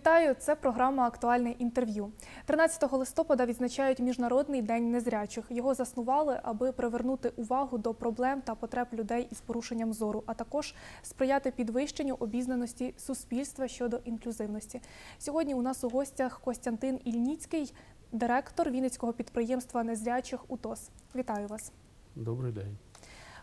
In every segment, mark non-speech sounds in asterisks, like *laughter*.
Вітаю! Це програма Актуальне інтерв'ю. 13 листопада відзначають Міжнародний день незрячих. Його заснували, аби привернути увагу до проблем та потреб людей із порушенням зору, а також сприяти підвищенню обізнаності суспільства щодо інклюзивності. Сьогодні у нас у гостях Костянтин Ільніцький, директор Вінницького підприємства незрячих УТОС. Вітаю вас! Добрий день.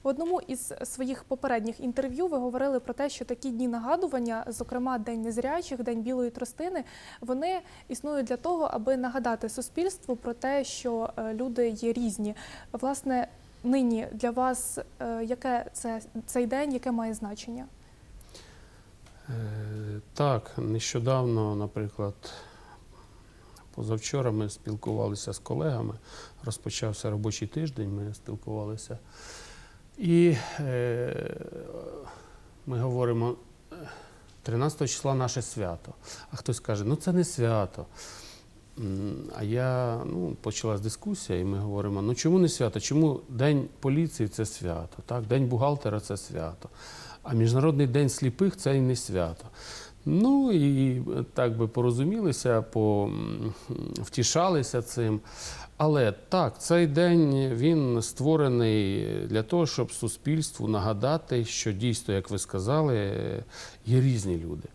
В одному із своїх попередніх інтерв'ю ви говорили про те, що такі дні нагадування, зокрема День незрячих, День білої тростини, вони існують для того, аби нагадати суспільству про те, що е, люди є різні. Власне, нині для вас е, яке це цей день, яке має значення? Е, Так, нещодавно, наприклад, позавчора ми спілкувалися з колегами, розпочався робочий тиждень, ми спілкувалися. І е, ми говоримо, е, 13 числа наше свято. А хтось каже, ну це не свято. А я ну, почалась дискусія, і ми говоримо: ну чому не свято? Чому День поліції це свято? Так? День бухгалтера це свято. А Міжнародний день сліпих це і не свято. Ну і так би порозумілися, по, м, втішалися цим. Але так, цей день він створений для того, щоб суспільству нагадати, що дійсно, як ви сказали, є різні люди.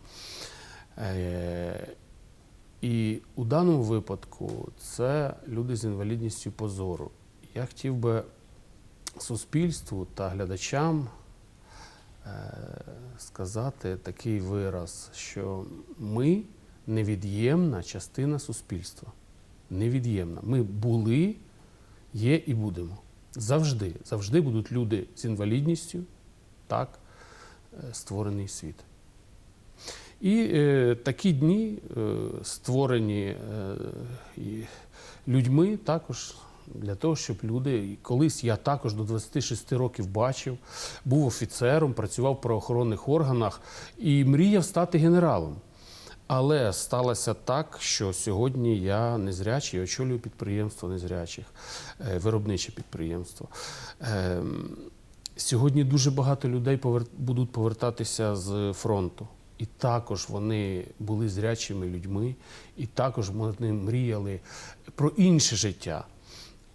Е, І у даному випадку це люди з інвалідністю позору. Я хотів би суспільству та глядачам сказати такий вираз, що ми невід'ємна частина суспільства. Невід'ємна. Ми були, є і будемо. Завжди. Завжди будуть люди з інвалідністю, так, е, створений світ. І е, такі дні, е, створені е, людьми, також для того, щоб люди. Колись я також до 26 років бачив, був офіцером, працював в правоохоронних органах і мріяв стати генералом. Але сталося так, що сьогодні я незрячий, очолюю підприємство незрячих, е, виробниче підприємство. Ем, Сьогодні дуже багато людей будуть повертатися з фронту. І також вони були зрячими людьми, і також вони мріяли про інше життя.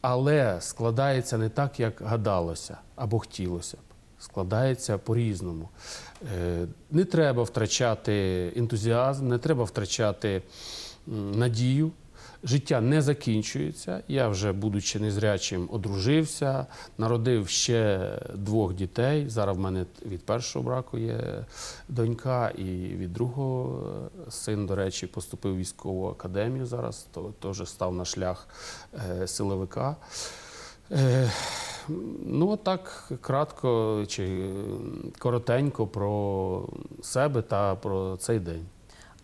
Але складається не так, як гадалося або хотілося б. Складається по-різному. Е, Не треба втрачати ентузіазм, не треба втрачати надію. Життя не закінчується. Я вже, будучи незрячим, одружився, народив ще двох дітей. Зараз в мене від першого браку є донька, і від другого син, до речі, поступив в військову академію зараз, то теж став на шлях е, силовика. Е, Ну, так кратко чи коротенько про себе та про цей день.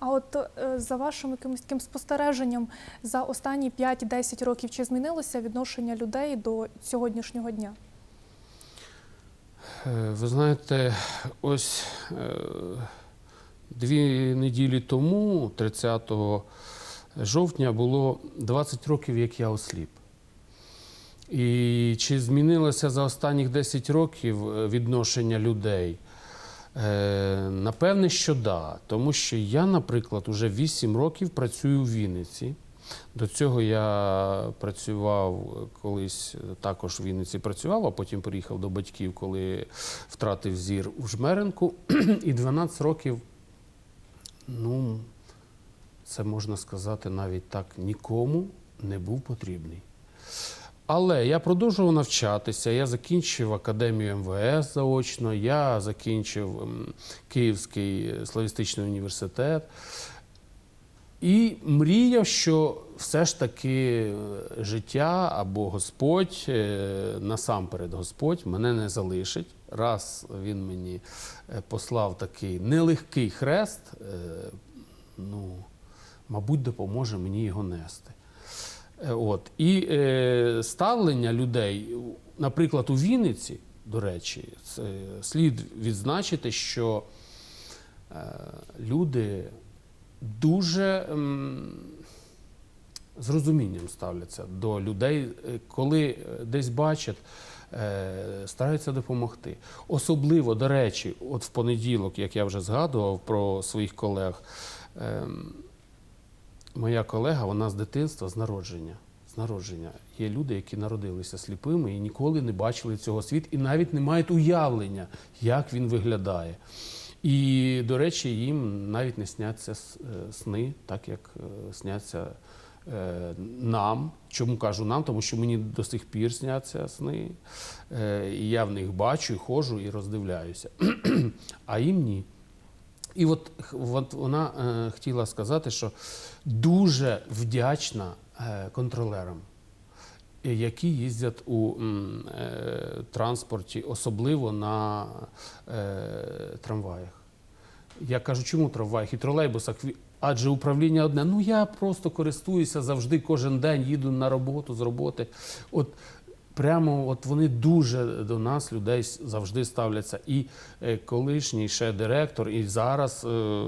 А от е, за вашим якимось таким спостереженням за останні 5-10 років чи змінилося відношення людей до сьогоднішнього дня? Е, Ви знаєте, ось е, дві неділі тому, 30 жовтня, було 20 років, як я осліп. І чи змінилося за останніх 10 років відношення людей? Е, Напевне, що да. Тому що я, наприклад, уже 8 років працюю у Вінниці. До цього я працював е, колись е, також в Вінниці працював, а потім приїхав до батьків, коли втратив зір у Жмеренку. *clears throat* І 12 років, ну, це можна сказати навіть так, нікому не був потрібний. Але я продовжував навчатися. Я закінчив академію МВС заочно, я закінчив ем, Київський славістичний університет. І мріяв, що все ж таки е, життя або Господь, е, насамперед Господь, мене не залишить. Раз він мені е, послав такий нелегкий хрест, ну, мабуть, допоможе мені його нести. Е, От. І е, ставлення людей, наприклад, у Вінниці, до речі, це слід відзначити, що е, люди дуже ем, з розумінням ставляться до людей, е, коли е, десь бачать, стараються допомогти. Особливо, до речі, от в понеділок, як я вже згадував про своїх колег, ем, моя колега, вона з дитинства, з народження. З народження. Є люди, які народилися сліпими і ніколи не бачили цього світу, і навіть не мають уявлення, як він виглядає. І, до речі, їм навіть не сняться е, сни, так як е, сняться е, нам. Чому кажу нам? Тому що мені до сих пір сняться сни. І я в них бачу, і ходжу, і роздивляюся. *clears throat* А їм ні. І от, от вона е, хотіла сказати, що дуже вдячна е, контролерам, е, які їздять у е, транспорті, особливо на е, трамваях. Я кажу, чому трамваях і тролейбусах? Адже управління одне. Ну я просто користуюся завжди кожен день, їду на роботу з роботи. От прямо от вони дуже до нас, людей, завжди ставляться. І е, колишній ще директор, і зараз е,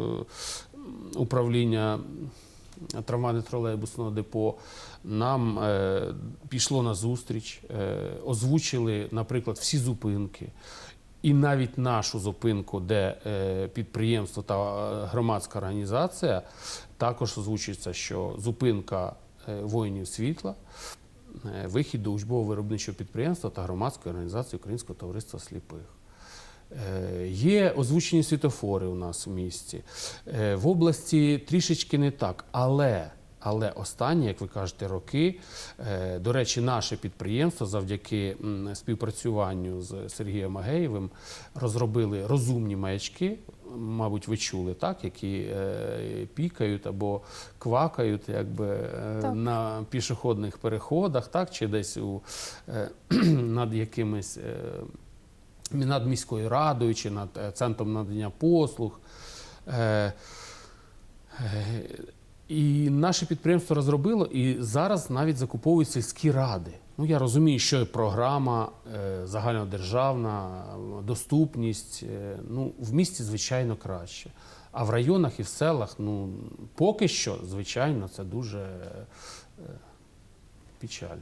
управління трамвайно-тролейбусного депо нам е, пішло на зустріч, озвучили, наприклад, всі зупинки. І навіть нашу зупинку, де підприємство та громадська організація, також озвучується, що зупинка воїнів світла, вихід до учбового виробничого підприємства та громадської організації Українського товариства сліпих. Е, Є озвучені світофори у нас в місті. Е, В області трішечки не так, але, але останні, як ви кажете, роки, е, до речі, наше підприємство завдяки співпрацюванню з Сергієм Агеєвим розробили розумні маячки. Мабуть, ви чули, так, які е, пікають або квакають якби, е, Так. на пішохідних переходах, так, чи десь у, е, *clears throat* над якимись. Е, над міською радою чи над центром надання послуг. Е, е, І наше підприємство розробило, і зараз навіть закуповують сільські ради. Ну, я розумію, що програма е, загальнодержавна, доступність. е, Ну, в місті, звичайно, краще. А в районах і в селах, ну, поки що, звичайно, це дуже е, печально.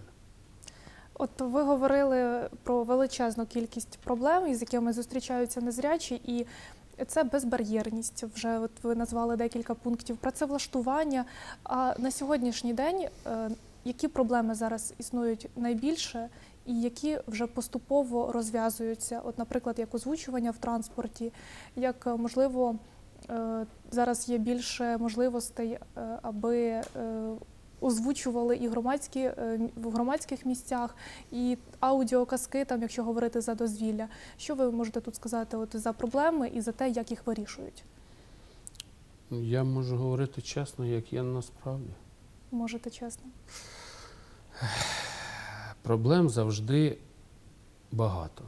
От ви говорили про величезну кількість проблем, із якими зустрічаються незрячі, і це безбар'єрність. Вже от ви назвали декілька пунктів працевлаштування. А на сьогоднішній день е, які проблеми зараз існують найбільше, і які вже поступово розв'язуються? От, наприклад, як озвучування в транспорті, як е, можливо е, зараз є більше можливостей, аби озвучували і громадські е, в громадських місцях, і аудіоказки, там, якщо говорити за дозвілля. Що ви можете тут сказати от, за проблеми і за те, як їх вирішують? Я можу говорити чесно, як є насправді. Можете чесно. Проблем завжди багато.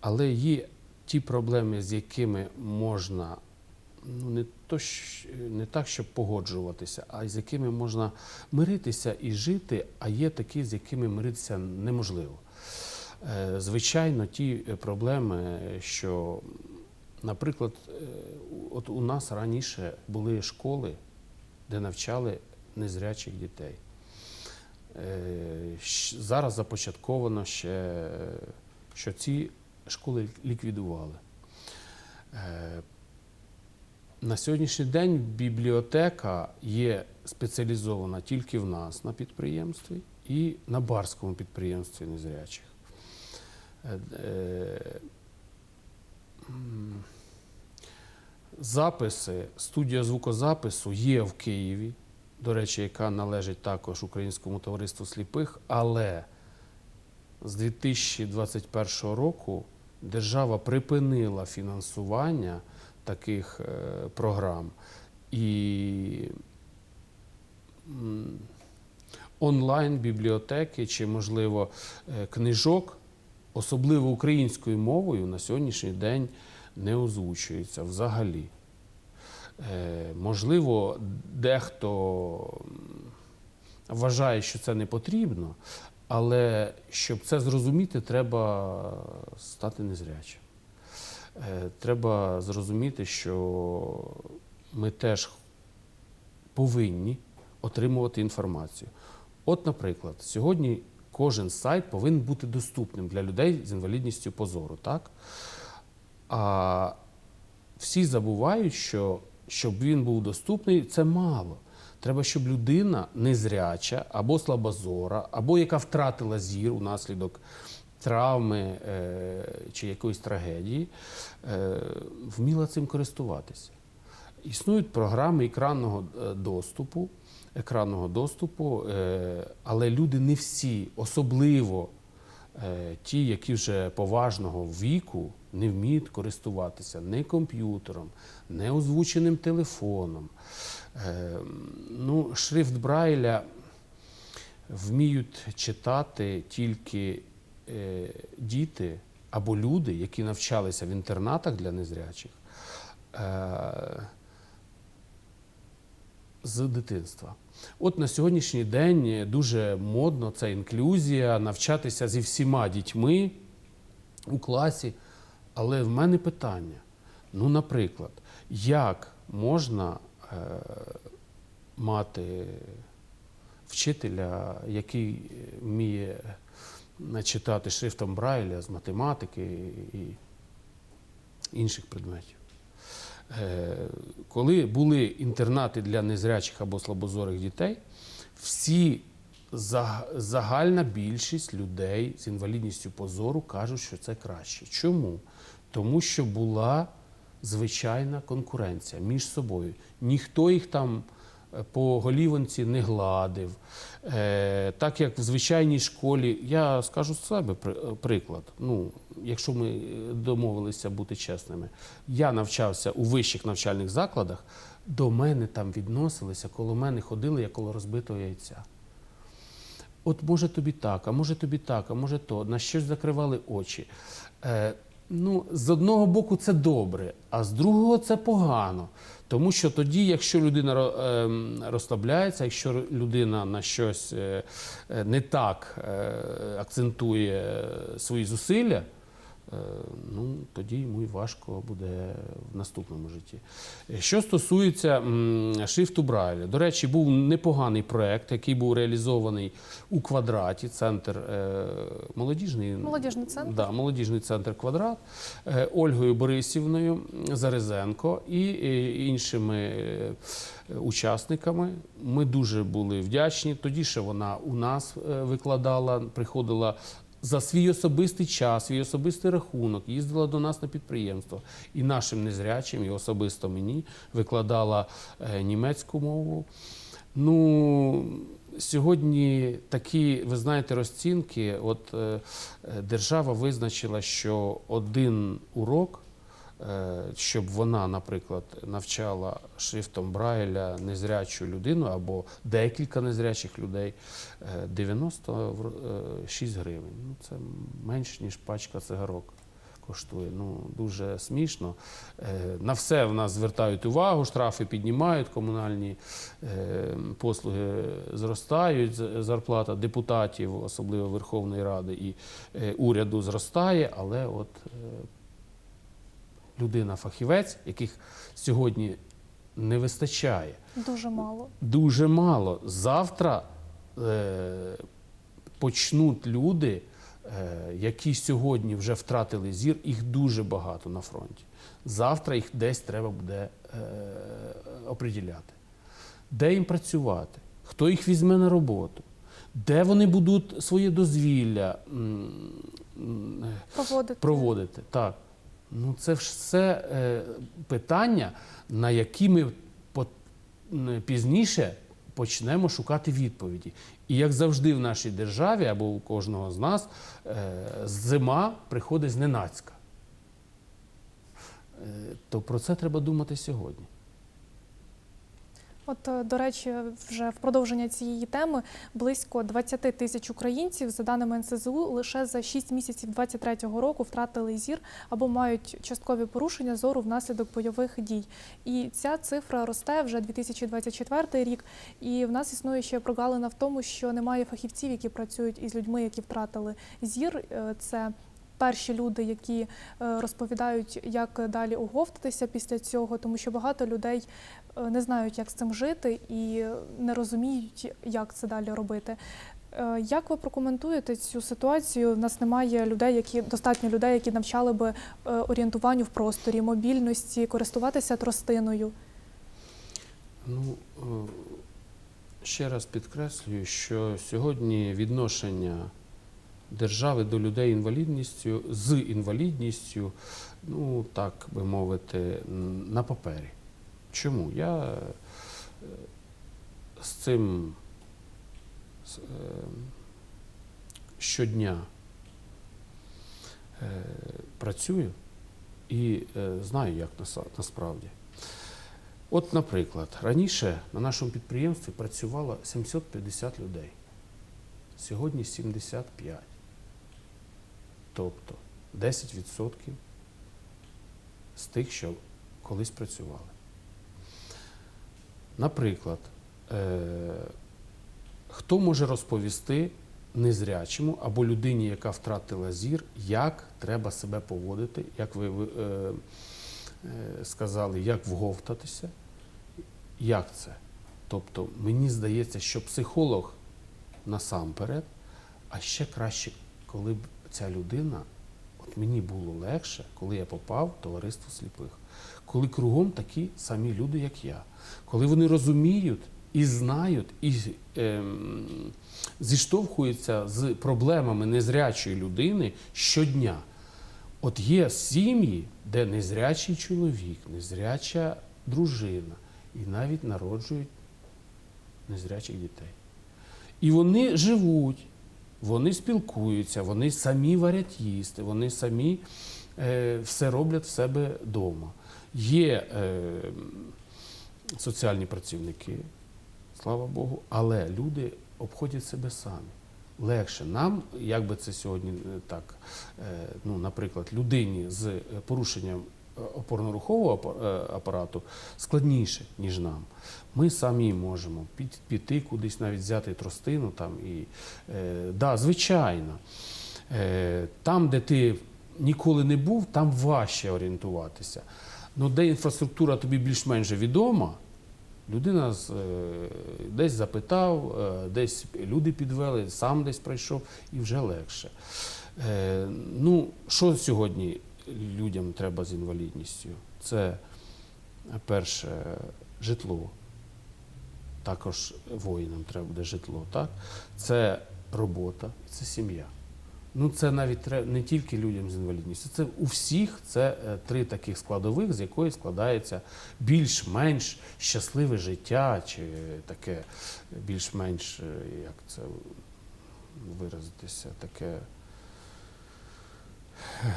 Але є ті проблеми, з якими можна ну, не, то, не так, щоб погоджуватися, а з якими можна миритися і жити, а є такі, з якими миритися неможливо. Е, Звичайно, ті е, проблеми, що, наприклад, е, от у нас раніше були школи, де навчали незрячих дітей. Зараз започатковано ще, що ці школи ліквідували. На сьогоднішній день бібліотека є спеціалізована тільки в нас на підприємстві і на барському підприємстві незрячих. Е, е, Записи, студія звукозапису є в Києві, до речі, яка належить також Українському товариству сліпих, але з 2021 року держава припинила фінансування таких е, програм і онлайн-бібліотеки чи, можливо, е, книжок, особливо українською мовою, на сьогоднішній день не озвучується взагалі. Е, Можливо, дехто вважає, що це не потрібно, але щоб це зрозуміти, треба стати незрячим. Е, Треба зрозуміти, що ми теж повинні отримувати інформацію. От, наприклад, сьогодні кожен сайт повинен бути доступним для людей з інвалідністю по зору, так? А всі забувають, що щоб він був доступний, це мало. Треба, щоб людина незряча або слабозора, або яка втратила зір унаслідок травми е, чи якоїсь трагедії, е, вміла цим користуватися. Існують програми екранного е, доступу, екранного доступу, але люди не всі, особливо ті, які вже поважного віку не вміють користуватися ні комп'ютером, ні озвученим телефоном. Ну, шрифт Брайля вміють читати тільки діти або люди, які навчалися в інтернатах для незрячих. Е, з дитинства. От на сьогоднішній день дуже модно це інклюзія, навчатися зі всіма дітьми у класі. Але в мене питання: ну, наприклад, як можна е, мати вчителя, який вміє е, читати шрифтом Брайля з математики і інших предметів? Е, коли були інтернати для незрячих або слабозорих дітей, всі загальна більшість людей з інвалідністю позору кажуть, що це краще. Чому? Тому що була звичайна конкуренція між собою. Ніхто їх там по голівонці не гладив. Е, так як в звичайній школі, я скажу з себе е, приклад. Ну, якщо ми е, домовилися бути чесними, я навчався у вищих навчальних закладах, до мене там відносилися, коло мене ходили, як коло розбитого яйця. От може тобі так, а може тобі так, а може то, на щось закривали очі. Ну, з одного боку, це добре, а з другого це погано. Тому що тоді, якщо людина ем, розслабляється, якщо людина на щось е, е, не так е, акцентує свої зусилля, ну, тоді йому і важко буде в наступному житті. Е, Що стосується шрифту Брайля, до речі, був непоганий проект, який був реалізований у квадраті, центр е, молодіжний. Молодіжний центр. Да, молодіжний центр квадрат е, Ольгою Борисівною Зарезенко і е, іншими е, учасниками. Ми дуже були вдячні. Тоді ще вона у нас е, викладала, приходила. За свій особистий час, свій особистий рахунок їздила до нас на підприємство і нашим незрячим, і особисто мені викладала е, німецьку мову. Ну, сьогодні такі, ви знаєте, розцінки. От е, е, держава визначила, що один урок, щоб вона, наприклад, навчала шрифтом Брайля незрячу людину або декілька незрячих людей, е, 96 гривень. Ну, це менш, ніж пачка цигарок коштує. Ну, дуже смішно. Е, На все в нас звертають увагу, штрафи піднімають, комунальні е, послуги зростають, зарплата депутатів, особливо Верховної Ради і е, уряду зростає, але от е, людина-фахівець, яких сьогодні не вистачає, Дуже мало. дуже мало. Завтра е, почнуть люди, е, які сьогодні вже втратили зір, їх дуже багато на фронті. Завтра їх десь треба буде е, оприділяти. Де їм працювати? Хто їх візьме на роботу? Де вони будуть своє дозвілля м, м, е, Проводити. проводити. Так. Ну, це ж все е, питання, на які ми по- пізніше почнемо шукати відповіді. І як завжди в нашій державі або у кожного з нас, е, зима приходить зненацька. Е, то про це треба думати сьогодні. От, е, до речі, вже в продовження цієї теми близько 20 тисяч українців, за даними НСЗУ, лише за 6 місяців 2023 року втратили зір або мають часткові порушення зору внаслідок бойових дій. І ця цифра росте вже 2024 рік. І в нас існує ще прогалина в тому, що немає фахівців, які працюють із людьми, які втратили зір. Е, Це перші люди, які е, розповідають, як далі оговтатися після цього, тому що багато людей е, не знають, як з цим жити, і не розуміють, як це далі робити. Е, Як ви прокоментуєте цю ситуацію? У нас немає людей, які достатньо людей, які навчали би орієнтуванню в просторі, мобільності, користуватися тростиною. Ну, ще раз підкреслюю, що сьогодні відношення держави до людей інвалідністю з інвалідністю, ну так би мовити, на папері. Чому? Я е, з цим е, щодня е, працюю і знаю, як насправді. От, наприклад, раніше на нашому підприємстві працювало 750 людей. Сьогодні 75. Тобто 10% з тих, що колись працювали. Наприклад, е, хто може розповісти незрячому або людині, яка втратила зір, як треба себе поводити, як ви, е, е, сказали, як вговтатися, як це? Тобто, мені здається, що психолог насамперед, а ще краще, коли б ця людина, от мені було легше, коли я попав в товариство сліпих, коли кругом такі самі люди, як я, коли вони розуміють і знають, і ем, зіштовхуються з проблемами незрячої людини щодня. От є сім'ї, де незрячий чоловік, незряча дружина, і навіть народжують незрячих дітей. І вони живуть, вони спілкуються, вони самі варять їсти, вони самі е, все роблять в себе вдома. Є е, соціальні працівники, слава Богу, але люди обходять себе самі. Легше нам, як би це сьогодні е, так, е, ну, наприклад, людині з е, порушенням опорно-рухового е, апарату складніше, ніж нам. Ми самі можемо піти кудись, навіть взяти тростину там е, да, звичайно. Е, там, де ти ніколи не був, там важче орієнтуватися. Ну, де інфраструктура тобі більш-менш відома, людина з, е, десь запитав, е, десь люди підвели, сам десь пройшов і вже легше. Е, ну, що сьогодні людям треба з інвалідністю? Це перше житло. Також воїнам треба буде житло. Так? Це робота, це сім'я. Ну, це навіть не тільки людям з інвалідністю, це у всіх це е, три таких складових, з якої складається більш-менш щасливе життя, чи таке більш-менш, е, як це виразитися, таке е,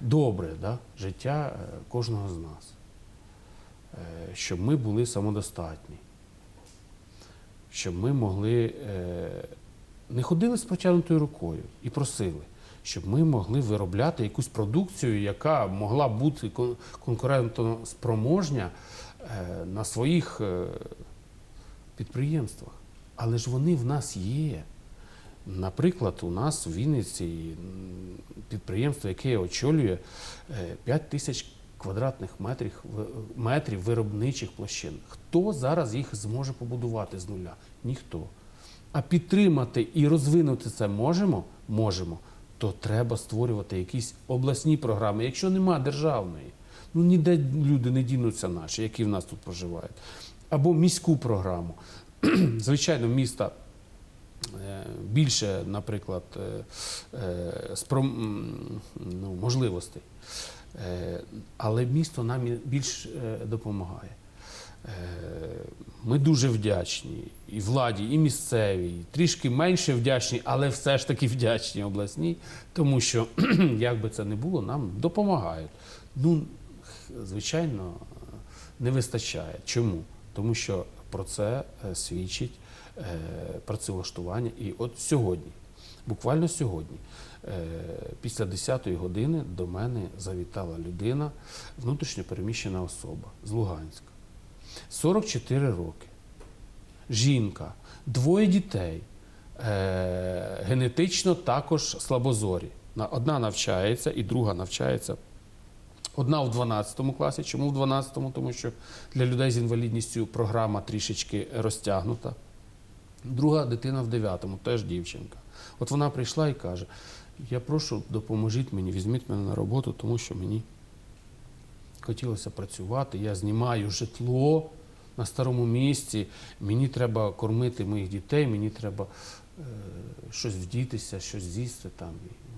добре да? життя е, кожного з нас. Е, Щоб ми були самодостатні, щоб ми могли е, не ходили з протягнутою рукою і просили, щоб ми могли виробляти якусь продукцію, яка могла бути кон- конкурентоспроможня на своїх підприємствах. Але ж вони в нас є. Наприклад, у нас в Вінниці підприємство, яке очолює 5 тисяч квадратних метрів, метрів виробничих площин. Хто зараз їх зможе побудувати з нуля? Ніхто. А підтримати і розвинути це можемо? Можемо. То треба створювати якісь обласні програми, якщо нема державної. Ну ніде люди не дінуться наші, які в нас тут проживають. Або міську програму. *clears throat* Звичайно, міста е, більше, наприклад, е, е, спром- ну, можливостей. Е, Але місто нам більш е, допомагає. Е, Ми дуже вдячні і владі, і місцевій, трішки менше вдячні, але все ж таки вдячні обласній, тому що, *clears throat* як би це не було, нам допомагають. Ну, звичайно, не вистачає. Чому? Тому що про це е, свідчить е, працевлаштування. І от сьогодні, буквально сьогодні, е, після 10-ї години до мене завітала людина, внутрішньо переміщена особа з Луганська. 44 роки. Жінка, двоє дітей, е, генетично також слабозорі. Одна навчається і друга навчається. Одна в 12 класі. Чому в 12? Тому що для людей з інвалідністю програма трішечки розтягнута. Друга дитина в 9, теж дівчинка. От вона прийшла і каже: Я прошу, допоможіть мені, візьміть мене на роботу, тому що мені хотілося працювати. Я знімаю житло на старому місці, мені треба кормити моїх дітей, мені треба е, щось вдітися, щось з'їсти там.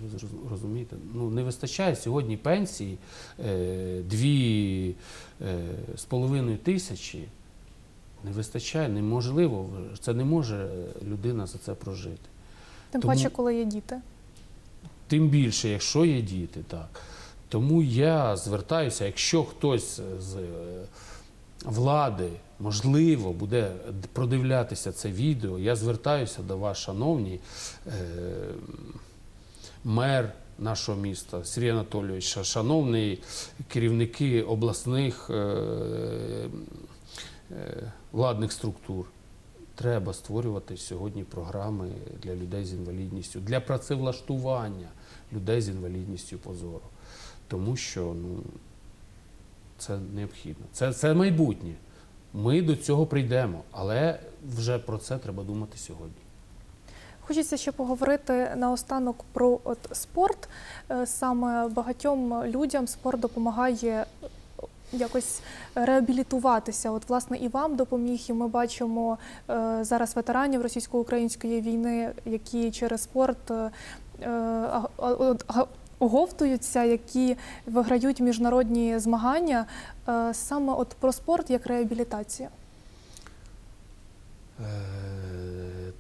Ви розумієте? Ну, не вистачає сьогодні пенсії е, дві е, з половиною тисячі. Не вистачає, неможливо. Це не може людина за це прожити. Тим Тому- паче, коли є діти. Тим більше, якщо є діти, так. Тому я звертаюся, якщо хтось з е, влади, можливо, буде продивлятися це відео, я звертаюся до вас, шановні, е, мер нашого міста Сергій Анатолійович, ша- шановні керівники обласних е, владних структур. Треба створювати сьогодні програми для людей з інвалідністю, для працевлаштування людей з інвалідністю по зору. Тому що ну, це необхідно. Це, це майбутнє. Ми до цього прийдемо, але вже про це треба думати сьогодні. Хочеться ще поговорити наостанок про от спорт. Е, Саме багатьом людям спорт допомагає е, якось реабілітуватися. От, власне, і вам допоміг, і ми бачимо е, зараз ветеранів російсько-української війни, які через спорт е, оговтуються, які виграють міжнародні змагання. Е, Саме от про спорт як реабілітація.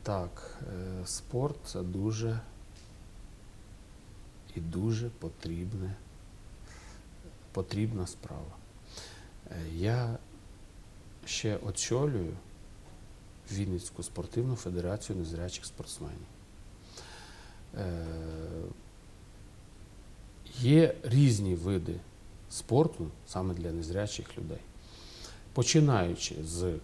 Так, спорт це дуже і дуже потрібне, потрібна справа. Е, я ще очолюю Вінницьку спортивну федерацію незрячих спортсменів. Е, Є різні види спорту саме для незрячих людей. Починаючи з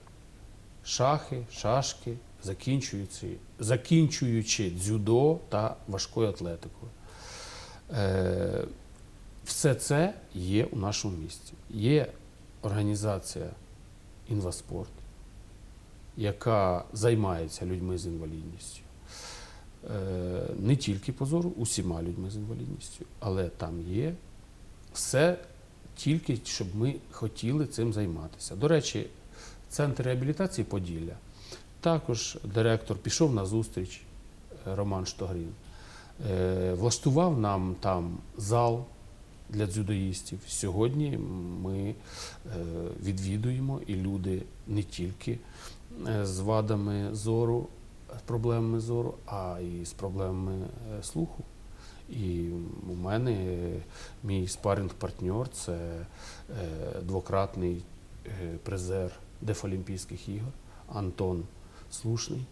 шахи, шашки, закінчуючи, закінчуючи дзюдо та важкою атлетикою. Е, все це є у нашому місті. Є організація Інваспорт, яка займається людьми з інвалідністю. Е, не тільки по зору, усіма людьми з інвалідністю, але там є все тільки, щоб ми хотіли цим займатися. До речі, Центр реабілітації Поділля. Також директор пішов на зустріч е, Роман Штогрін. Е, Влаштував нам там зал для дзюдоїстів. Сьогодні ми е, відвідуємо і люди не тільки е, з вадами зору, з проблемами зору, а і з проблемами е, слуху. І у мене мій спаринг-партнер це двократний призер Дефолімпійських ігор Антон Слушний.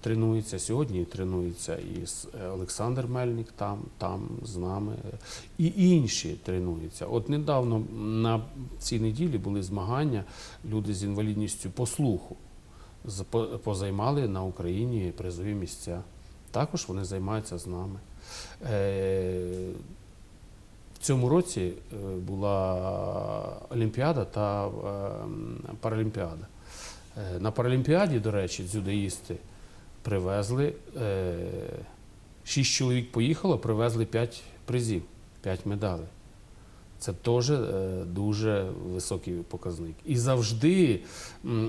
Тренується сьогодні, тренується і е, Олександр Мельник там, там з нами, е, і інші тренуються. От недавно на цій неділі були змагання, люди з інвалідністю по слуху позаймали на Україні призові місця. Також вони займаються з нами. Е, В цьому році була Олімпіада та Паралімпіада. На Паралімпіаді, до речі, дзюдоїсти привезли, е, шість чоловік поїхало, привезли п'ять призів, п'ять медалей. Це теж е, дуже високий показник. І завжди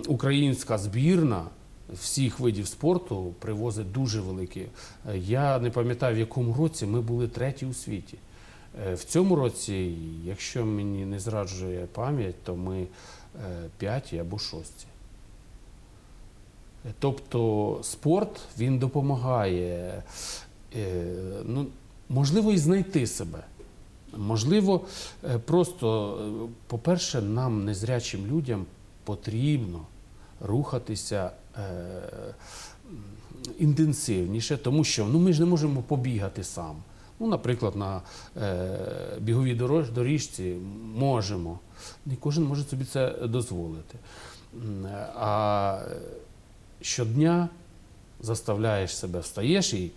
українська збірна всіх видів спорту привозить дуже великі. Е, Я не пам'ятаю, в якому році ми були треті у світі. В цьому році, якщо мені не зраджує пам'ять, то ми п'яті або шості. Тобто спорт він допомагає, е, ну, можливо, і знайти себе. Можливо, е, просто, е, по-перше, нам, незрячим людям, потрібно рухатися інтенсивніше, тому що ну, ми ж не можемо побігати сам. Ну, наприклад, на біговій доріжці можемо. Не кожен може собі це дозволити. А щодня заставляєш себе, встаєш і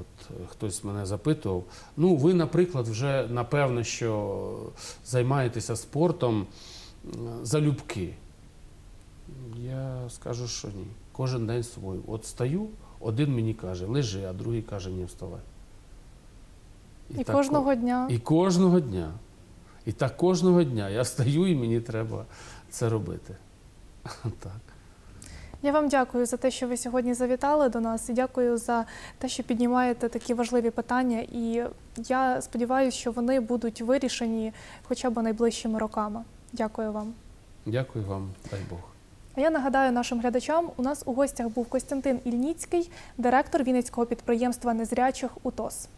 от хтось мене запитував. Ну, ви, наприклад, вже напевно, що займаєтеся спортом залюбки. Я скажу, що ні. Кожен день свій. От стаю, один мені каже, лежи, а другий каже, ні, вставай. І, так кожного дня. і кожного дня. І так кожного дня я встаю і мені треба це робити. *laughs* Так. Я вам дякую за те, що ви сьогодні завітали до нас, і дякую за те, що піднімаєте такі важливі питання. І я сподіваюся, що вони будуть вирішені хоча б найближчими роками. Дякую вам. Дякую вам, дай Бог. А я нагадаю нашим глядачам, у нас у гостях був Костянтин Ільніцький, директор Вінницького підприємства незрячих УТОС.